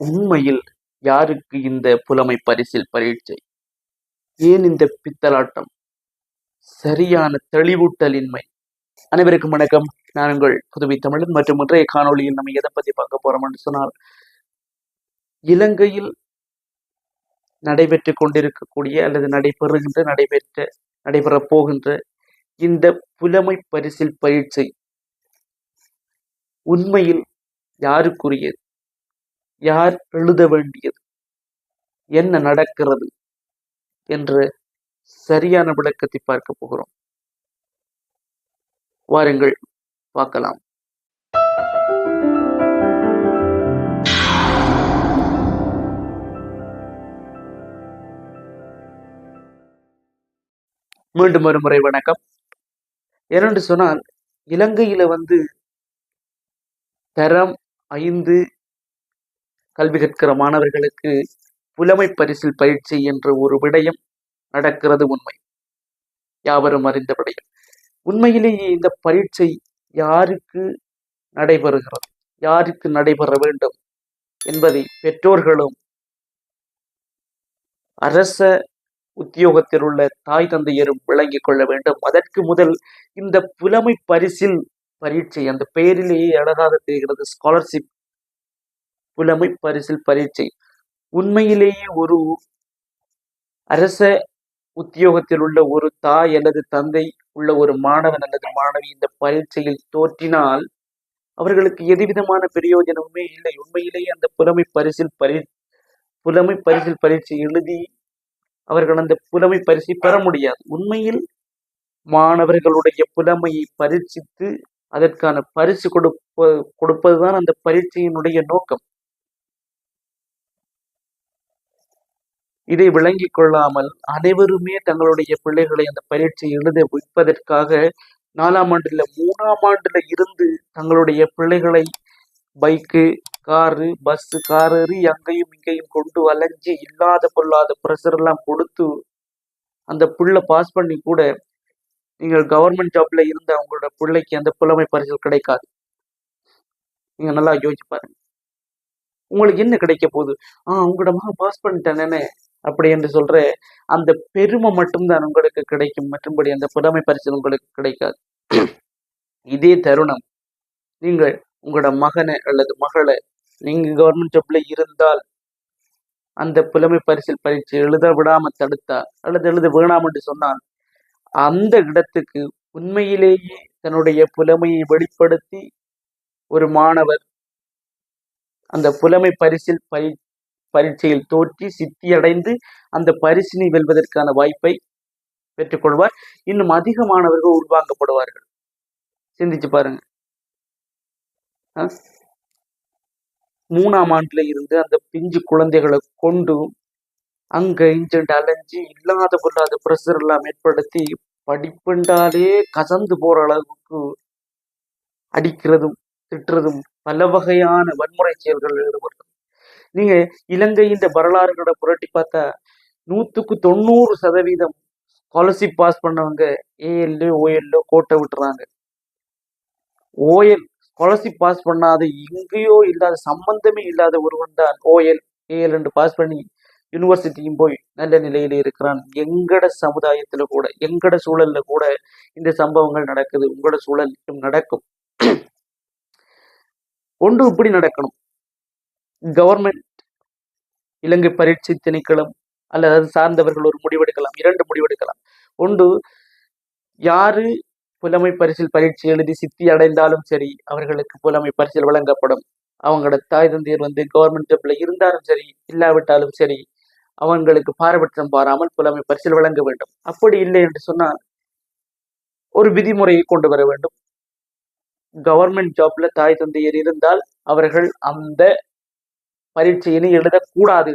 உண்மையில் யாருக்கு இந்த புலமை பரிசில் பரீட்சை? ஏன் இந்த பித்தலாட்டம்? சரியான தெளிவூட்டலின்மை. அனைவருக்கும் வணக்கம். நான் உங்கள் புதுவை தமிழன் மற்றும் இன்றைய காணொளியில் நம்ம எதை பத்தி பார்க்க போறோம் என்று சொன்னால் இலங்கையில் நடைபெற்று கொண்டிருக்கக்கூடிய அல்லது நடைபெறுகின்ற நடைபெற்ற நடைபெறப் போகின்ற இந்த புலமை பரிசில் பரீட்சை உண்மையில் யாருக்குரியது? யார் எழுத வேண்டியது? என்ன நடக்கிறது? என்று சரியான விளக்கத்தை பார்க்க போகிறோம். வாருங்கள் பார்க்கலாம். மீண்டும் ஒரு முறை வணக்கம். ஏனென்று சொன்னால் இலங்கையில வந்து தரம் ஐந்து கல்வி கற்கிற மாணவர்களுக்கு புலமை பரிசில் பயிற்சி என்ற ஒரு விடயம் நடக்கிறது உண்மை. யாவரும் அறிந்த விடயம் உண்மையிலேயே இந்த பரீட்சை யாருக்கு நடைபெறுகிறது? யாருக்கு நடைபெற வேண்டும் என்பதை பெற்றோர்களும் அரச உத்தியோகத்தில் உள்ள தாய் தந்தையரும் விளங்கிக் கொள்ள வேண்டும். அதற்கு முதல் இந்த புலமை பரிசில் பரீட்சை அந்த பெயரிலேயே அழகாக தெரிகிறது ஸ்காலர்ஷிப் புலமை பரிசில் பரீட்சை. உண்மையிலேயே ஒரு அரச உத்தியோகத்தில் உள்ள ஒரு தாய் அல்லது தந்தை உள்ள ஒரு மாணவன் அல்லது மாணவி இந்த பரீட்சையில் தோற்றினால் அவர்களுக்கு எதுவிதமான பிரயோஜனமுமே இல்லை. உண்மையிலேயே அந்த புலமை பரிசில் பரி புலமை பரிசில் பரீட்சை எழுதி அவர்கள் அந்த புலமை பரிசை பெற முடியாது. உண்மையில் மாணவர்களுடைய புலமையை பரீட்சித்து அதற்கான பரிசு கொடுப்ப கொடுப்பதுதான் அந்த பரீட்சையினுடைய நோக்கம். இதை விளங்கிக் கொள்ளாமல் அனைவருமே தங்களுடைய பிள்ளைகளை அந்த பரீட்சை எழுத வைப்பதற்காக நாலாம் ஆண்டுல மூணாம் ஆண்டுல இருந்து தங்களுடைய பிள்ளைகளை பைக்கு காரு பஸ் காரு அங்கேயும் இங்கேயும் கொண்டு அலைஞ்சு இல்லாத பொல்லாத ப்ரெஷர் எல்லாம் கொடுத்து அந்த புள்ள பாஸ் பண்ணி கூட நீங்கள் கவர்மெண்ட் ஜாப்ல இருந்த அவங்களோட பிள்ளைக்கு அந்த புலமை பரிசு கிடைக்காது. நீங்க நல்லா யோசிச்சு பாருங்க. உங்களுக்கு என்ன கிடைக்க போகுது? ஆஹ் உங்களோட மகன் பாஸ் பண்ணிட்டேனே அப்படி என்று சொல்ற அந்த பெருமை மட்டும்தான் உங்களுக்கு கிடைக்கும். மற்றும்படி அந்த புலமை பரிசு உங்களுக்கு கிடைக்காது. இதே தருணம். நீங்கள் உங்களோட மகனை அல்லது மகளை நீங்க கவர்மெண்ட் ஜாப்ல இருந்தால் அந்த புலமை பரிசில் பரீட்சை எழுத விடாம தடுத்தா அல்லது எழுத வேணாம் என்று சொன்னால் அந்த இடத்துக்கு உண்மையிலேயே தன்னுடைய புலமையை வெளிப்படுத்தி ஒரு மாணவர் அந்த புலமை பரிசில் பரி பரீட்சையில் தோற்றி சித்தியடைந்து அந்த பரிசினை வெல்வதற்கான வாய்ப்பை பெற்றுக்கொள்வார். இன்னும் அதிக மாணவர்கள் உள்வாங்கப்படுவார்கள். சிந்திச்சு பாருங்க. மூணாம் ஆண்டுல இருந்து அந்த பிஞ்சு குழந்தைகளை கொண்டு அங்க இஞ்சண்டு அலைஞ்சு இல்லாத பொருளாத ப்ரெஷர் எல்லாம் ஏற்படுத்தி படிப்புண்டாலே கசந்து போற அளவுக்கு அடிக்கிறதும் திட்டுறதும் பல வகையான வன்முறை செயல்கள் ஈடுபடுறது நீங்க இலங்கையின் வரலாறுகளை புரட்டி பார்த்தா நூத்துக்கு தொண்ணூறு சதவீதம் ஸ்காலர்ஷிப் பாஸ் பண்ணவங்க ஏஎல்ல ஓஎல்ல கோட்டை விட்டுறாங்க. ஓஎல் ஸ்காலர்ஷிப் பாஸ் பண்ணாத எங்கேயோ இல்லாத சம்பந்தமே இல்லாத ஒருவன் தான் ஓஎல் ஏஎல் என்று பாஸ் பண்ணி யூனிவர்சிட்டியும் போய் நல்ல நிலையில இருக்கிறான். எங்கட சமுதாயத்துல கூட எங்கட சூழல்ல கூட இந்த சம்பவங்கள் நடக்குது. உங்களோட சூழலும் நடக்கும். ஒன்று இப்படி நடக்கணும். கவர்மெண்ட் இலங்கை பரீட்சை திணைக்களம் அல்லது அது சார்ந்தவர்கள் ஒரு முடிவெடுக்கலாம் இரண்டு முடிவெடுக்கலாம். ஒன்று யாரு புலமை பரிசில் பரீட்சை எழுதி சித்தி அடைந்தாலும் சரி அவர்களுக்கு புலமை பரிசில் வழங்கப்படும். அவங்களோட தாய் தந்தையர் வந்து கவர்மெண்ட் ஜாப்ல இருந்தாலும் சரி இல்லாவிட்டாலும் சரி அவங்களுக்கு பாரபட்சம் பாராமல் புலமை பரிசில் வழங்க வேண்டும். அப்படி இல்லை என்று சொன்னால் ஒரு விதிமுறையை கொண்டு வர வேண்டும். கவர்மெண்ட் ஜாப்ல தாய் தந்தையர் இருந்தால் அவர்கள் அந்த பரீட்சையினை எழுதக்கூடாது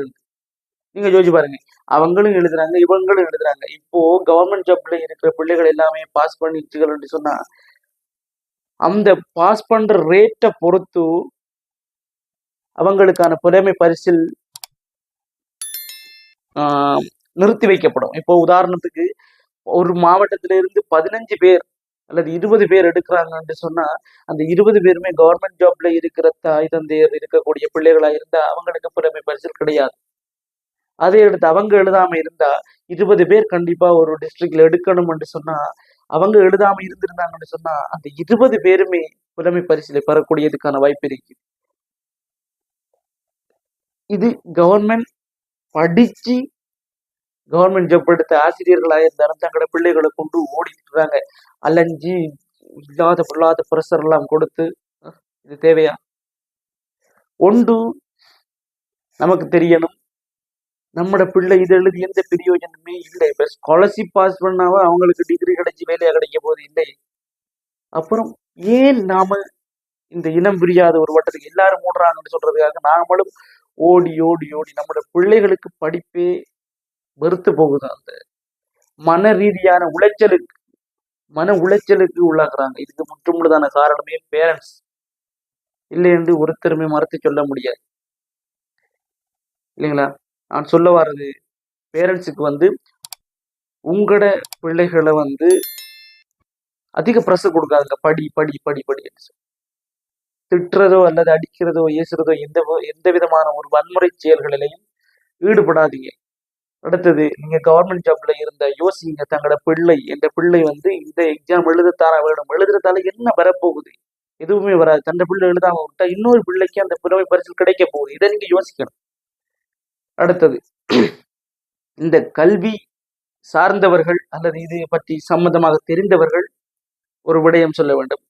நீங்க யோசிச்சு பாருங்க. அவங்களும் எழுதுறாங்க இவங்களும் எழுதுறாங்க. இப்போ கவர்மெண்ட் ஜாப்ல இருக்கிற பிள்ளைகள் எல்லாமே பாஸ் பண்ணிச்சுகள் சொன்னா அந்த பாஸ் பண்ற ரேட்டை பொறுத்து அவங்களுக்கான புலமை பரிசில் நிறுத்தி வைக்கப்படும். இப்போ உதாரணத்துக்கு ஒரு மாவட்டத்தில இருந்து பதினஞ்சு பேர் அல்லது இருபது பேர் எடுக்கிறாங்கன்னு சொன்னா அந்த இருபது பேருமே கவர்மெண்ட் ஜாப்ல இருக்கிற தாய் தந்தையர் இருக்கக்கூடிய பிள்ளைகளா இருந்தா அவங்களுக்கு புலமை பரிசில் கிடையாது. அதை எடுத்து அவங்க எழுதாம இருந்தா இருபது பேர் கண்டிப்பா ஒரு டிஸ்ட்ரிக்ட்ல எடுக்கணும்னு சொன்னா அவங்க எழுதாம இருந்திருந்தாங்கன்னு சொன்னா அந்த இருபது பேருமே புலமை பரிசிலை பெறக்கூடியதுக்கான வாய்ப்பு இருக்கு. இது கவர்மெண்ட் படிச்சு கவர்மெண்ட் ஜாப் எடுத்த ஆசிரியர்களாக இருந்தாலும் தங்களோட பிள்ளைகளை கொண்டு ஓடிட்டுறாங்க அலைஞ்சி இல்லாத பொல்லாத ப்ரெஷர் எல்லாம் கொடுத்து இது தேவையா? ஒன்று நமக்கு தெரியணும். நம்மட பிள்ளை இது எழுதி எந்த பிரயோஜனமே இல்லை. இப்போ ஸ்காலர்ஷிப் பாஸ் பண்ணாவ அவங்களுக்கு டிகிரி கிடைச்சி வேலையாக கிடைக்க போது இல்லை. அப்புறம் ஏன் நாம இந்த இனம் புரியாத ஒரு வட்டத்துக்கு எல்லாரும் மூடுறாங்கன்னு சொல்றதுக்காக நாமளும் ஓடி ஓடி ஓடி நம்மளோட பிள்ளைகளுக்கு படிப்பே வெறுத்து போகுது அந்த மன ரீதியான உளைச்சலுக்கு மன உளைச்சலுக்கு உள்ளாக்குறாங்க. இதுக்கு முற்றுமுழுதான காரணமே பேரண்ட்ஸ் இல்லை என்று ஒருத்தருமே மறுத்து சொல்ல முடியாது. இல்லைங்களா? நான் சொல்ல வர்றது பேரண்ட்ஸுக்கு வந்து உங்களோட பிள்ளைகளை வந்து அதிக ப்ரெஷர் கொடுக்காதுங்க. படி படி படி படி திட்டுறதோ அல்லது அடிக்கிறதோ ஏசுறதோ எந்த எந்த விதமான ஒரு வன்முறை செயல்களிலையும் ஈடுபடாதீங்க. அடுத்தது நீங்க கவர்மெண்ட் ஜாப்ல இருந்த யோசிங்க தங்களோட பிள்ளை என்ற பிள்ளை வந்து இந்த எக்ஸாம் எழுதத்தான வேணும் எழுதுறதால என்ன வரப்போகுது? எதுவுமே வராது. தந்த பிள்ளை எழுதாம விட்டா இன்னொரு பிள்ளைக்கு அந்த புறவை பரிசில் கிடைக்க போகுது. இதை நீங்க யோசிக்கணும். அடுத்தது இந்த கல்வி சார்ந்தவர்கள் அல்லது இது பற்றி சம்மந்தமாக தெரிந்தவர்கள் ஒரு விடயம் சொல்ல வேண்டும்.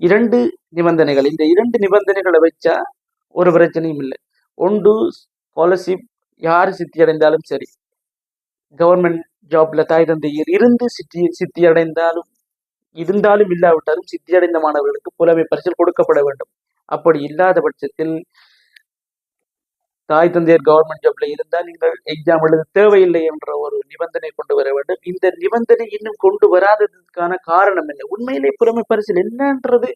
இரண்டு நிபந்தனைகள். இந்த இரண்டு நிபந்தனைகளை வச்சா ஒரு பிரச்சனையும் இல்லை. ஒன்று ஸ்காலர்ஷிப் யார் சித்தி அடைந்தாலும் சரி கவர்மெண்ட் ஜாப்ல தாய் தந்தையர் இருந்து சித்தி சித்தி அடைந்தாலும் இருந்தாலும் இல்லாவிட்டாலும் சித்தி அடைந்த மாணவர்களுக்கு புலமை பரிசில் கொடுக்கப்பட வேண்டும். அப்படி இல்லாத பட்சத்தில் தாய் தந்தையர் கவர்மெண்ட் ஜாப்ல இருந்தால் நீங்கள் எக்ஸாம் எழுத தேவையில்லை என்ற ஒரு நிபந்தனை கொண்டு வர வேண்டும். இந்த நிபந்தனை இன்னும் கொண்டு வராததுக்கான காரணம் என்ன? உண்மையிலே புலமை பரிசில் என்னன்றது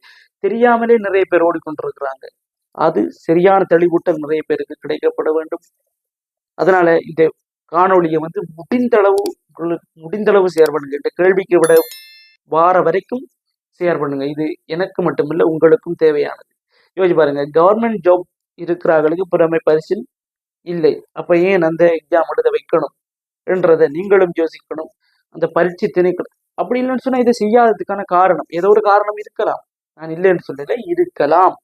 தெரியாமலே நிறைய பேர் ஓடிக்கொண்டிருக்கிறாங்க. அது சரியான தெளிவூட்டல் நிறைய பேருக்கு கிடைக்கப்பட வேண்டும். அதனால இந்த காணொலியை வந்து முடிந்தளவு முடிந்தளவு ஷேர் பண்ணுங்க. இந்த கேள்விக்கு விட வார வரைக்கும் ஷேர் பண்ணுங்க. இது எனக்கு மட்டுமில்லை உங்களுக்கும் தேவையானது. யோசிச்சு பாருங்க கவர்மெண்ட் ஜாப் இருக்கிறார்களுக்கு புறமை பரிசில் இல்லை. அப்ப ஏன் அந்த எக்ஸாம் எழுத வைக்கணும்? என்றதை நீங்களும் யோசிக்கணும். அந்த பரீட்சை திணைக்கணும் அப்படி இல்லைன்னு சொன்னா இதை செய்யாததுக்கான காரணம் ஏதோ ஒரு காரணம் இருக்கலாம். நான் இல்லைன்னு சொல்லல இருக்கலாம்.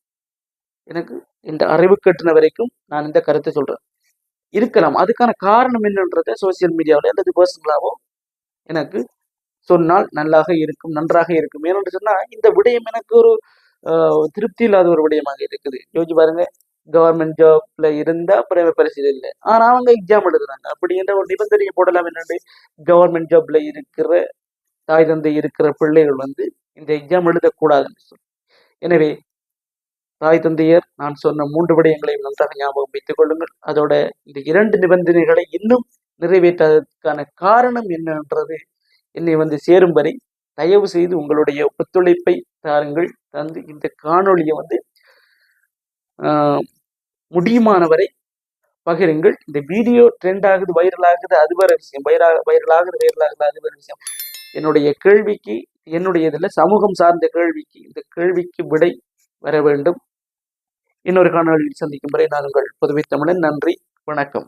எனக்கு இந்த அறிவு கட்டின வரைக்கும் நான் இந்த கருத்தை சொல்றேன். இருக்கலாம். அதுக்கான காரணம் என்னன்றத சோசியல் மீடியாவில் அல்லது பர்சனலாவோ எனக்கு சொன்னால் நல்லாக இருக்கும் நன்றாக இருக்கும். ஏன்னு சொன்னால் இந்த விடயம் எனக்கு ஒரு திருப்தி இல்லாத ஒரு விடயமாக இருக்குது. யோசிச்சு பாருங்க. கவர்மெண்ட் ஜாப்ல இருந்தா பிரைவேட் பரிசீலனை இல்லை. ஆனா அவங்க எக்ஸாம் எழுதுறாங்க. அப்படின்ற ஒரு நிபந்தனையை போடலாம் என்னண்டு கவர்மெண்ட் ஜாப்ல இருக்கிற தாய் தந்தை இருக்கிற பிள்ளைகள் வந்து இந்த எக்ஸாம் எழுதக்கூடாதுன்னு சொல்லி. எனவே தாய் தந்தையர் நான் சொன்ன மூன்று விடயங்களையும் நன்றாக ஞாபகம் வைத்துக் கொள்ளுங்கள். அதோட இந்த இரண்டு நிபந்தனைகளை இன்னும் நிறைவேற்றுவதற்கான காரணம் என்னன்றது என்னை வந்து சேரும் வரை தயவு செய்து உங்களுடைய ஒத்துழைப்பை தாருங்கள். தந்து இந்த காணொலியை வந்து முடியுமான வரை பகிருங்கள். இந்த வீடியோ ட்ரெண்ட் ஆகுது வைரல் ஆகுது அது வேற விஷயம். வைரா வைரல் ஆகுது வைரல் ஆகுது அது வேற விஷயம். என்னுடைய கேள்விக்கு என்னுடைய இதில் சமூகம் சார்ந்த கேள்விக்கு இந்த கேள்விக்கு விடை வர வேண்டும். இன்னொரு காணொலியில் சந்திக்கும் வரை நான் உங்கள் புதுவை தமிழன் நன்றி வணக்கம்.